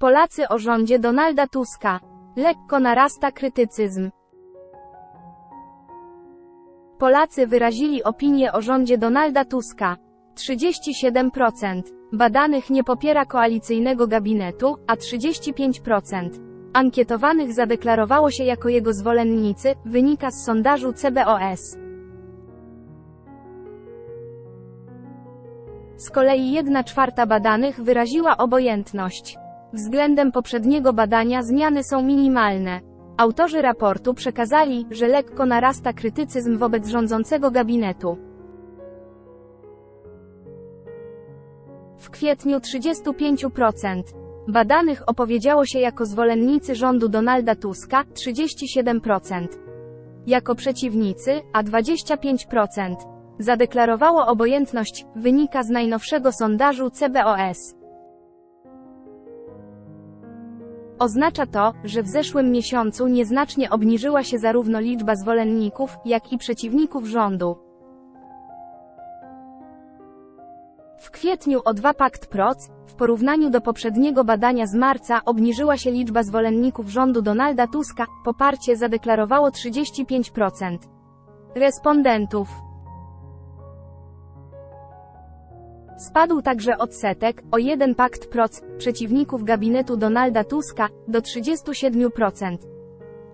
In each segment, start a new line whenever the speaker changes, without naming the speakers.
Polacy o rządzie Donalda Tuska. Lekko narasta krytycyzm. Polacy wyrazili opinię o rządzie Donalda Tuska. 37% badanych nie popiera koalicyjnego gabinetu, a 35% ankietowanych zadeklarowało się jako jego zwolennicy, wynika z sondażu CBOS. Z kolei 1 czwarta badanych wyraziła obojętność. Względem poprzedniego badania zmiany są minimalne. Autorzy raportu przekazali, że lekko narasta krytycyzm wobec rządzącego gabinetu. W kwietniu 35% badanych opowiedziało się jako zwolennicy rządu Donalda Tuska, 37%. Jako przeciwnicy, a 25%. Zadeklarowało obojętność, wynika z najnowszego sondażu CBOS. Oznacza to, że w zeszłym miesiącu nieznacznie obniżyła się zarówno liczba zwolenników, jak i przeciwników rządu. W kwietniu o 2 pakt PROC, w porównaniu do poprzedniego badania z marca obniżyła się liczba zwolenników rządu Donalda Tuska, poparcie zadeklarowało 35% respondentów. Spadł także odsetek, o jeden pakt proc, przeciwników gabinetu Donalda Tuska, do 37%.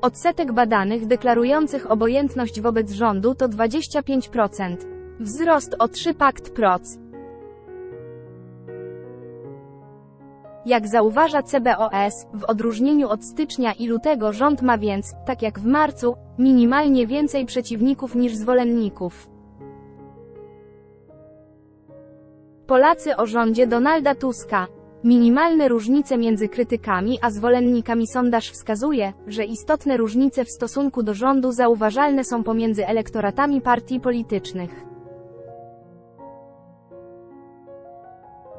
Odsetek badanych deklarujących obojętność wobec rządu to 25%. Wzrost o 3 pakt proc. Jak zauważa CBOS, w odróżnieniu od stycznia i lutego rząd ma więc, tak jak w marcu, minimalnie więcej przeciwników niż zwolenników. Polacy o rządzie Donalda Tuska. Minimalne różnice między krytykami a zwolennikami sondaż wskazuje, że istotne różnice w stosunku do rządu zauważalne są pomiędzy elektoratami partii politycznych.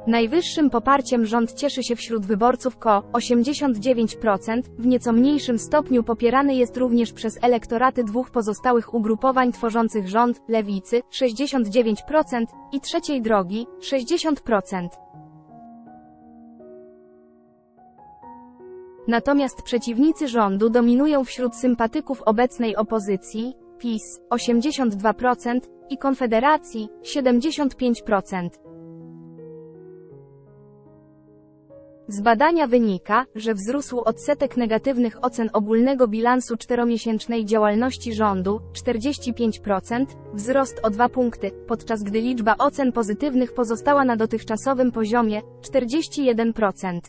Najwyższym poparciem rząd cieszy się wśród wyborców KO 89%, w nieco mniejszym stopniu popierany jest również przez elektoraty dwóch pozostałych ugrupowań tworzących rząd, lewicy 69% i trzeciej drogi 60%. Natomiast przeciwnicy rządu dominują wśród sympatyków obecnej opozycji, PiS 82% i Konfederacji 75%. Z badania wynika, że wzrósł odsetek negatywnych ocen ogólnego bilansu czteromiesięcznej działalności rządu 45%, wzrost o 2 punkty, podczas gdy liczba ocen pozytywnych pozostała na dotychczasowym poziomie 41%.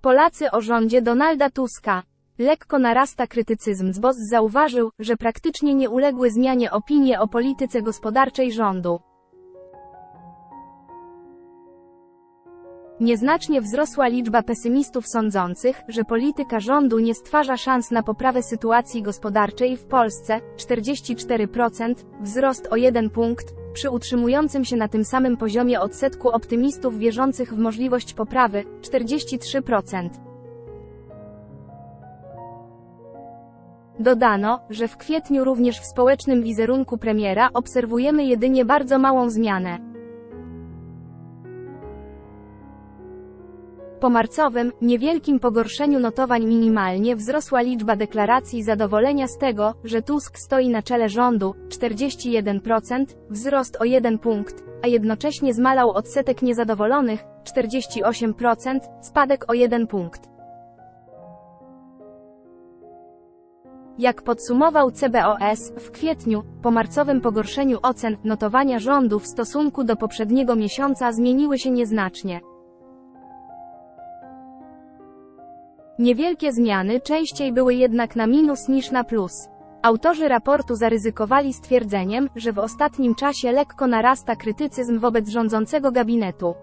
Polacy o rządzie Donalda Tuska. Lekko narasta krytycyzm. ZBOS zauważył, że praktycznie nie uległy zmianie opinie o polityce gospodarczej rządu. Nieznacznie wzrosła liczba pesymistów sądzących, że polityka rządu nie stwarza szans na poprawę sytuacji gospodarczej w Polsce 44%, wzrost o 1 punkt, przy utrzymującym się na tym samym poziomie odsetku optymistów wierzących w możliwość poprawy 43%. Dodano, że w kwietniu również w społecznym wizerunku premiera obserwujemy jedynie bardzo małą zmianę. Po marcowym, niewielkim pogorszeniu notowań minimalnie wzrosła liczba deklaracji zadowolenia z tego, że Tusk stoi na czele rządu 41%, wzrost o 1 punkt, a jednocześnie zmalał odsetek niezadowolonych 48%, spadek o 1 punkt. Jak podsumował CBOS, w kwietniu, po marcowym pogorszeniu ocen, notowania rządu w stosunku do poprzedniego miesiąca zmieniły się nieznacznie. Niewielkie zmiany częściej były jednak na minus niż na plus. Autorzy raportu zaryzykowali stwierdzeniem, że w ostatnim czasie lekko narasta krytycyzm wobec rządzącego gabinetu.